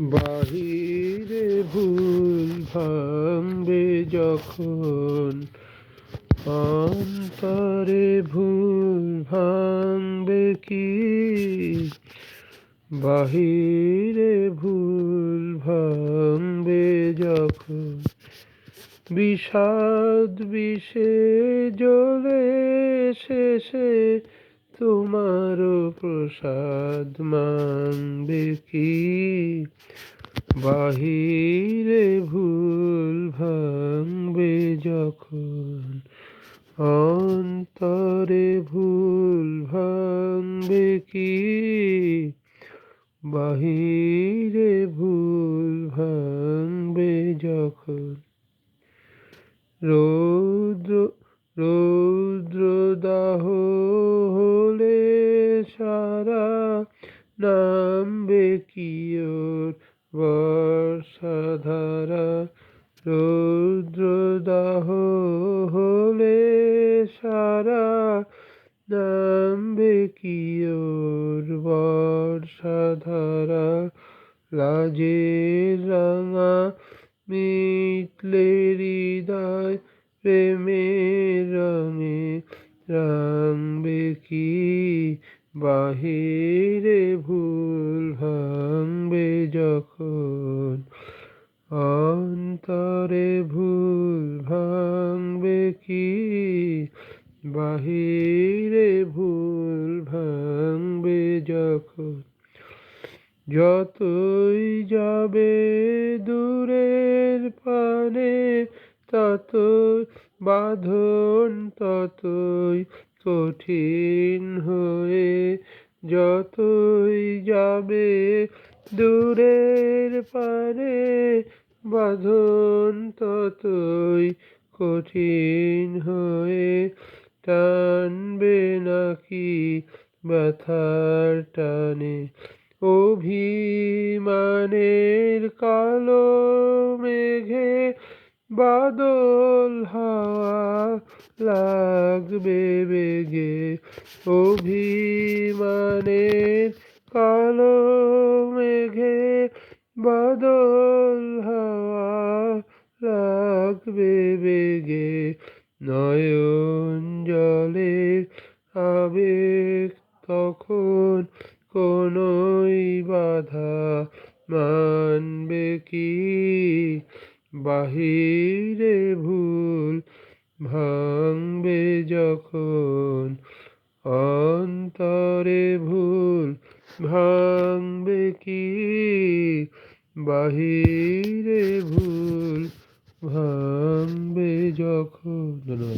বাহিরে ভুল ভাঙবে যখন অন্তরে ভুল ভাঙবে কি? বাহিরে ভুল ভাঙবে যখন বিষাদ বিষে জ্বলে শেষে তোমারও প্রসাদ মাংবে কি? বাহিরে ভুল ভাঙবে যখন, অন্তরে ভুল ভাঙবে কি? বাহিরে ভুল ভাঙবে যখন রৌদ্র নামবে কি ওর বর্ষাধারা রৌদ্র হলে সারা নামবে কি ওর বর্ষাধারা লাজের রাঙা মিটলে হৃদয় প্রেমের রঙে রাঙবে কি বাহিরে ভুল ভাঙবে যখন, অন্তরে ভুল ভাঙবে কি? বাহিরে ভুল ভাঙবে যখন, যতই যাবে দূরের পানে, ততই বাঁধন, ততই কঠিন হয়ে যতই যাবে দূরের পারে বাঁধন ততই কঠিন হয়ে টানবে নাকি ব্যথার টানে। অভিমানের কালো মেঘে বাদল হাওয়া লাগবে বেগে অভিমানের কালো মেঘে বাদল হাওয়া লাগবে বেগে নয়ন জলে আবেগ তখন কোনোই বাধা মানবে কি? বাহিরে ভুল ভাঙবে যখন অন্তরে ভুল ভাঙবে কি? বাহিরে ভুল ভাঙবে যখন।